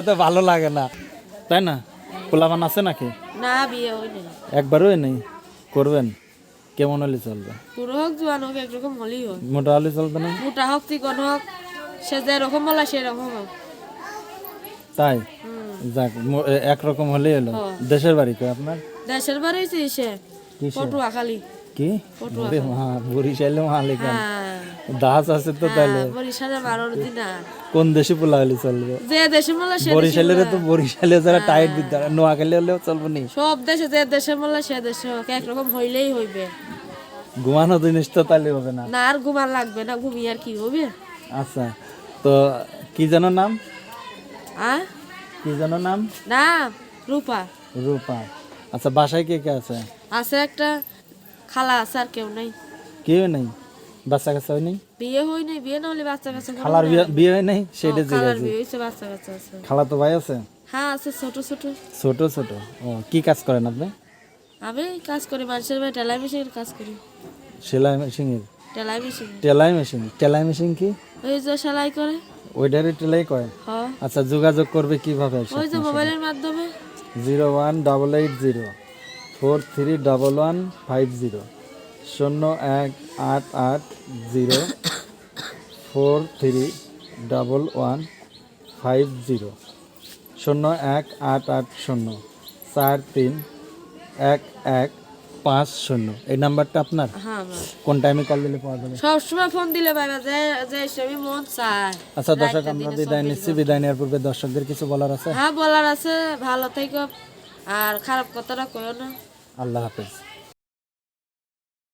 এত ভালো লাগে না। তাই না? পোলাপান আছে নাকি? না বিয়ে হয়নি। একবারও নেই? করবেন? কেমন হলে চলবে? পুরো হোক জোয়ান হোক একরকম হলেই হোক। মোটা হলে চলবে না? মোটা হোক চিকন হোক সে যে রকম বলা সেরকম হোক। তাই? যাক একরকম হলেই হলো। দেশের বাড়ি কই আপনার? দেশের বাড়ি সে কিসে? পটুয়াখালী। কি? বরিশালে মালিকান হ্যাঁ। দাস আছে তো তাহলে। হ্যাঁ, বরিশালে বারোর দিন কোন দেশে পোলা হলে চলবে? যে দেশে মোলা সে বরিশালের তো বরিশালে যারা হ্যাঁ। টাইট বিদ্যা নোয়াখালী হলেও চলবে নি? সব দেশে যে দেশে মোলা সে দেশে হোক একরকম হইলেই হইবে। ঘুমানো জিনিস তো তাহলে হবে না। না আর ঘুমার লাগবে না ঘুমিয়ে আর কি হবে? আচ্ছা তো কি যেন নাম? আ? কি যেন নাম? না রূপা। রূপা। আচ্ছা বাসায় কে কে আছে? আছে একটা খালা আছে আর কেউ নাই। কেউ নেই? বাচ্চা কাচ্চা হয় নেই? বিয়ে হই নাই বিয়ে না হলে বাচ্চা কাচ্চা খালার বিয়ে হয় নাই? সেটা ও, খালার বিয়ে হয়েছে বাচ্চা কাচ্চা আছে। খালা তো ভাই আছে? হ্যাঁ আছে ছোট ছোট। ছোট ছোট। ও কি কাজ করেন আপনি? আমি কাজ করি মানুষের বাড়ি টেলাই মেশিনের কাজ করি। সেলাই মেশিনের টেলাই মেশিন। টেলাই মেশিন? টেলাই মেশিন কি? ওই যে সেলাই করে। ওইটারই টেলাই করে? আচ্ছা যোগাযোগ করবে কীভাবে ওই যে মোবাইলের মাধ্যমে। Zero one double eight zero four three double one five zero. শূন্য এক আট আট zero four three double one five zero শূন্য এক আট আট শূন্য চার তিন এক এক পাঁচ শূন্য এই নাম্বারটা আপনার? হ্যাঁ কোন টাইমে কল দিলে পাওয়া যাবে? সবসময় ফোন দিলে যে যে মন আচ্ছা দর্শক আমরা বিদায় নিচ্ছি। বিদায় নেওয়ার পূর্বে দর্শকদের কিছু বলার আছে? হ্যাঁ বলার আছে। ভালো থেকো। আর খারাপ কথাটা কইও না। আল্লাহ হাফেজ।